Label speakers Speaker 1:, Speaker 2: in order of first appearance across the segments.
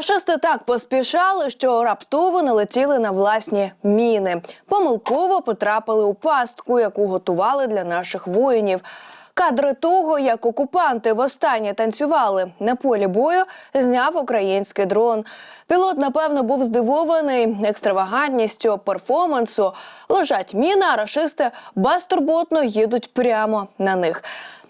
Speaker 1: Рашисти так поспішали, що раптово налетіли на власні міни. Помилково потрапили у пастку, яку готували для наших воїнів. Кадри того, як окупанти востаннє танцювали на полі бою, зняв український дрон. Пілот, напевно, був здивований екстравагантністю перформансу. Лежать міни, а рашисти безтурботно їдуть прямо на них.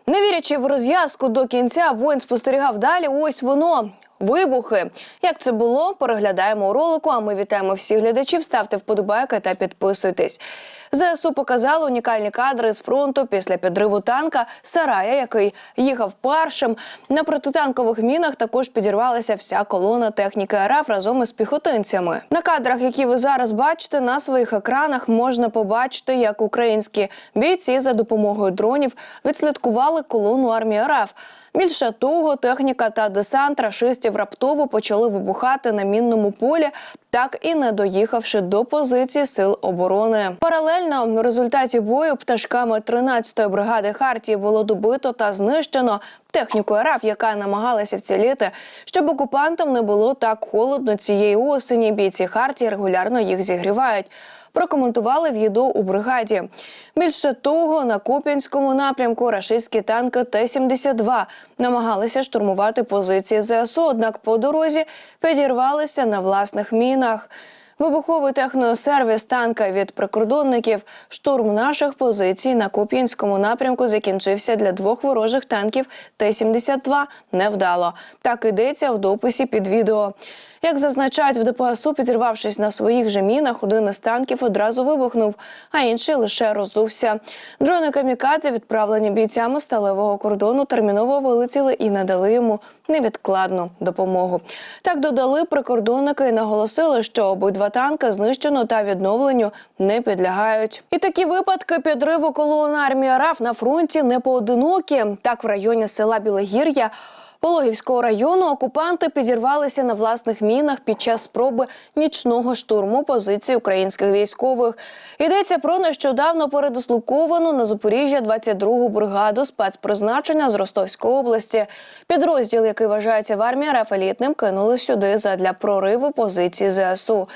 Speaker 1: Не вірячи в розв'язку до кінця, воїн спостерігав далі. Ось воно. Вибухи. Як це було? Переглядаємо у ролику. А ми вітаємо всіх глядачів. Ставте вподобайки та підписуйтесь. ЗСУ показали унікальні кадри з фронту після підриву танка Сарая, який їхав першим. На протитанкових мінах також підірвалася вся колона техніки РФ разом із піхотинцями. На кадрах, які ви зараз бачите, на своїх екранах можна побачити, як українські бійці за допомогою дронів відслідкували колону армії РФ. Більше того, техніка та десант рашистів раптово почали вибухати на мінному полі, так і не доїхавши до позиції сил оборони. Паралельно в результаті бою пташками 13-ї бригади Хартії було добито та знищено техніку РФ, яка намагалася вціліти, щоб окупантам не було так холодно цієї осені. Бійці Хартії регулярно їх зігрівають прокоментували в ЄДО у бригаді. Більше того, на Куп'янському напрямку рашистські танки Т-72 намагалися штурмувати позиції ЗСУ, однак по дорозі підірвалися на власних мінах. Вибуховий техносервіс танка від прикордонників. Штурм наших позицій на Куп'янському напрямку закінчився для двох ворожих танків Т-72 невдало. Так йдеться в дописі під відео. Як зазначають в ДПСУ, підірвавшись на своїх же мінах, один із танків одразу вибухнув, а інший лише розувся. Дрони камікадзе, відправлені бійцями сталевого кордону, терміново вилетіли і надали йому невідкладну допомогу. Так додали прикордонники і наголосили, що обидва танки знищено та відновленню не підлягають. І такі випадки підриву колон армії РАФ на фронті не поодинокі. Так в районі села Білогір'я. Пологівського району окупанти підірвалися на власних мінах під час спроби нічного штурму позицій українських військових. Йдеться про нещодавно передислоковану на Запоріжжя 22-гу бригаду спецпризначення з Ростовської області. Підрозділ, який вважається в армії РФ елітним, кинули сюди задля прориву позиції ЗСУ.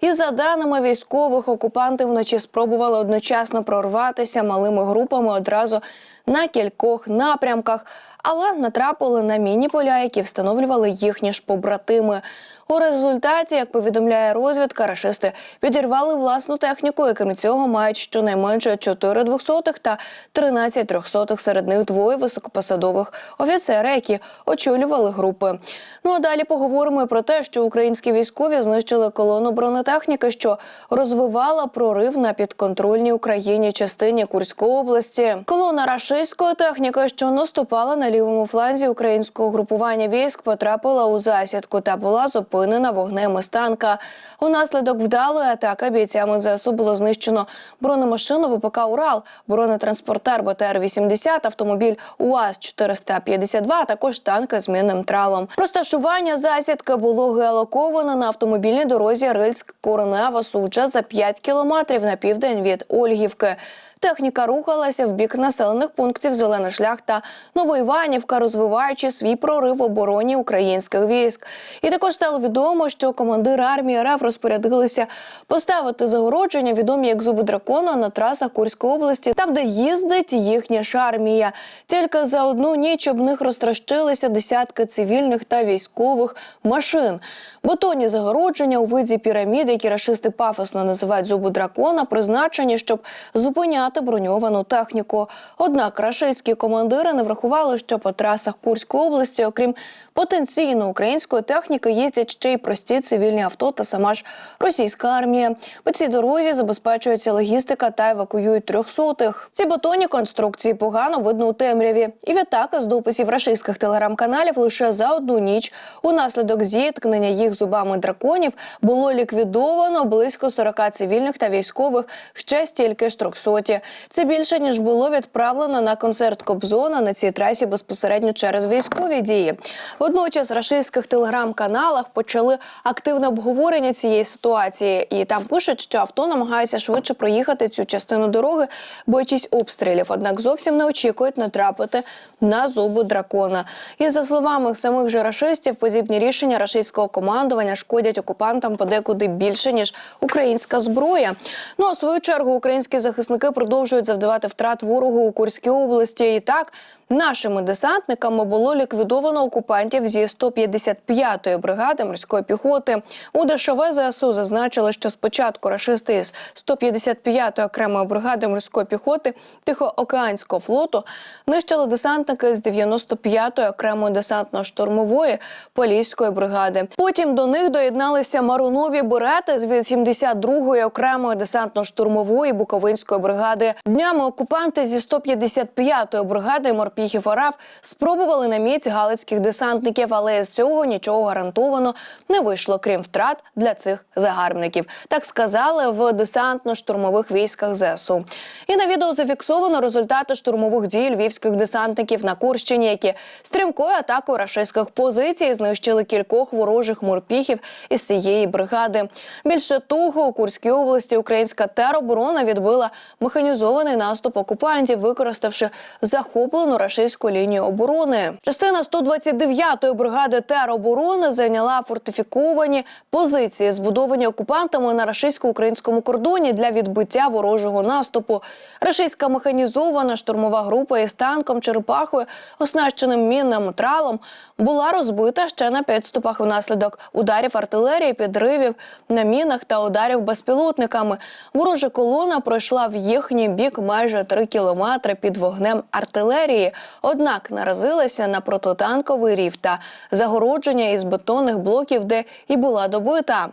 Speaker 1: І за даними військових, окупанти вночі спробували одночасно прорватися малими групами одразу на кількох напрямках але натрапили на міні-поля, які встановлювали їхні ж побратими. У результаті, як повідомляє розвідка, рашисти підірвали власну техніку, і крім цього мають щонайменше 4 двохсотих та 13 трьохсотих, серед них двоє високопосадових офіцери, які очолювали групи. Ну а далі поговоримо і про те, що українські військові знищили колону бронетехніки, що розвивала прорив на підконтрольній Україні частині Курської області. Колона рашистської техніки, що наступала на лівому фланзі українського групування військ, потрапила у засідку та була зупинена вогнем із танка. Унаслідок вдалої атаки бійцями ЗСУ було знищено бронемашину ВПК Урал, бронетранспортер БТР-80, автомобіль УАЗ-452, а також танки з мінним тралом. Розташування засідки було геолоковано на автомобільній дорозі Рильськ Коронева Суджа за 5 кілометрів на південь від Ольгівки. Техніка рухалася в бік населених пунктів Зелений шлях та Новоіванівка, розвиваючи свій прорив в обороні українських військ. І також стало відомо, що командири армії РФ розпорядилися поставити загородження, відомі як зуби дракона на трасах Курської області, там, де їздить їхня ж армія. Тільки за одну ніч об них розтрощилися десятки цивільних та військових машин. Бетонні загородження у виді пірамід, які рашисти пафосно називають зуби дракона, призначені, щоб зупиняти броньовану техніку. Однак рашистські командири не врахували, що по трасах Курської області, окрім потенційно української техніки, їздять ще й прості цивільні авто та сама ж російська армія. По цій дорозі забезпечується логістика та евакуюють трьохсотих. Ці бетонні конструкції погано видно у темряві. І відтак з дописів рашистських телеграм-каналів лише за одну ніч унаслідок зіткнення їх зубами драконів було ліквідовано близько 40 цивільних та військових, ще стільки ж трьохсоті. Це більше ніж було відправлено на концерт Кобзона на цій трасі безпосередньо через військові дії. Водночас рашистських телеграм-каналах почали активне обговорення цієї ситуації, і там пишуть, що авто намагаються швидше проїхати цю частину дороги, боячись обстрілів. Однак зовсім не очікують натрапити на зуби дракона. І за словами самих же рашистів, подібні рішення рашистського командування шкодять окупантам подекуди більше ніж українська зброя. Ну а в свою чергу українські захисники продовжують завдавати втрат ворогу у Курській області. І так нашими десантниками було ліквідовано окупантів зі 155-ї бригади морської піхоти. У ДШВ ЗСУ зазначили, що спочатку рашисти із 155-ї окремої бригади морської піхоти Тихоокеанського флоту нищили десантники з 95-ї окремої десантно-штурмової поліської бригади. Потім до них доєдналися марунові берети з 82-ї окремої десантно-штурмової буковинської бригади. Днями окупанти зі 155-ї бригади морпіхів РФ спробували на міць галицьких десантників, але з цього нічого гарантовано не вийшло, крім втрат для цих загарбників. Так сказали в десантно-штурмових військах ЗСУ. І на відео зафіксовано результати штурмових дій львівських десантників на Курщині, які стрімкою атакою рашистських позицій знищили кількох ворожих морпіхів із цієї бригади. Більше того, у Курській області українська тероборона відбила механізований наступ окупантів, використавши захоплену рашистську лінію оборони. Частина 129-ї бригади тероборони зайняла фортифіковані позиції, збудовані окупантами на рашистсько-українському кордоні для відбиття ворожого наступу. Рашистська механізована штурмова група із танком черепахою, оснащеним мінним тралом, була розбита ще на підступах внаслідок ударів артилерії, підривів на мінах та ударів безпілотниками. Ворожа колона пройшла в їхній бік майже три кілометри під вогнем артилерії. Однак наразилася на протитанковий рів та загородження із бетонних блоків, де і була добита.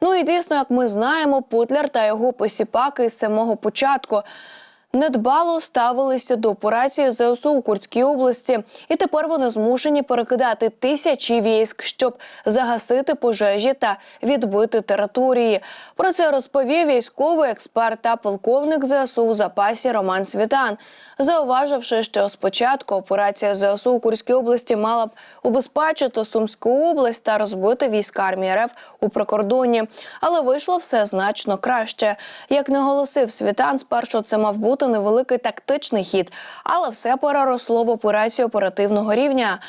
Speaker 1: Ну і дійсно, як ми знаємо, Путлер та його посіпаки з самого початку. Недбало ставилися до операції ЗСУ у Курській області, і тепер вони змушені перекидати тисячі військ, щоб загасити пожежі та відбити території. Про це розповів військовий експерт та полковник ЗСУ у запасі Роман Світан, зауваживши, що спочатку операція ЗСУ у Курській області мала б убезпечити Сумську область та розбити війська армії РФ у прикордонні, але вийшло все значно краще. Як наголосив Світан, спершу це мав бути невеликий тактичний хід, але все переросло в операцію оперативного рівня.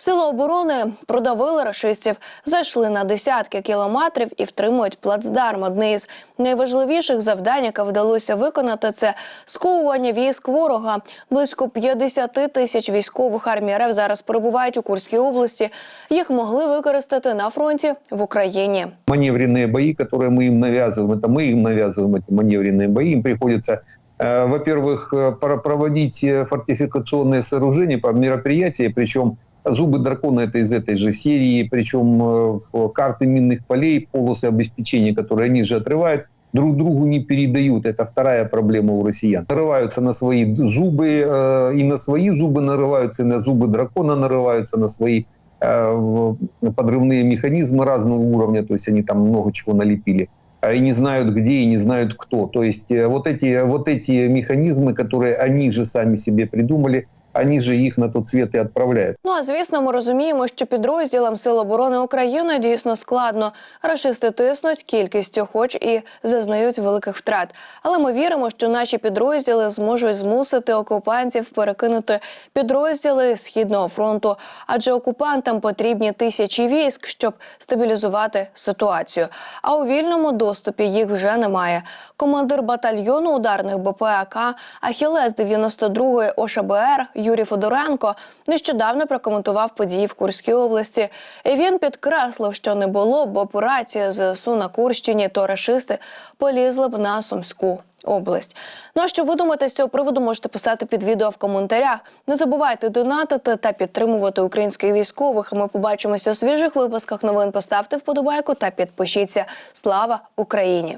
Speaker 1: Сили оборони продавили рашистів, зайшли на десятки кілометрів і втримують плацдарм. Одне із найважливіших завдань, яке вдалося виконати, це сковування військ ворога. Близько 50 тисяч військових армій РФ зараз перебувають у Курській області. Їх могли використати на фронті в Україні.
Speaker 2: маневренные бои, которые мы им навязываем, это мы им навязываем эти маневренные бои, им приходится, э, во-первых, э, проводить э, фортификационные сооружения по мероприятия, причем зубы дракона это из этой же серии, причем э, карты минных полей, полосы обеспечения, которые они же отрывают, друг другу не передают. Это вторая проблема у россиян. Нарываются на свои зубы, э, и на свои зубы нарываются, и на зубы дракона нарываются, на свои э, подрывные механизмы разного уровня, то есть они там много чего налепили, и не знают где, и не знают кто. То есть э, вот эти, вот эти механизмы, которые они же сами себе придумали, они же их на тот свет и отправляют.
Speaker 1: Ну а звісно, ми розуміємо, що підрозділам Сил оборони України дійсно складно. Рашисти тиснуть кількістю, хоч і зазнають великих втрат. Але ми віримо, що наші підрозділи зможуть змусити окупантів перекинути підрозділи східного фронту, адже окупантам потрібні тисячі військ, щоб стабілізувати ситуацію. А у вільному доступі їх вже немає. Командир батальйону ударних БПАК Ахілес 92-ї ОШБР Юрій Федоренко нещодавно прокоментував події в Курській області. І він підкреслив, що не було б операції ЗСУ на Курщині, то рашисти полізли б на Сумську. Область. Ну а що ви думаєте з цього приводу, можете писати під відео в коментарях. Не забувайте донатити та підтримувати українських військових. Ми побачимося у свіжих випусках новин. Поставте вподобайку та підпишіться. Слава Україні!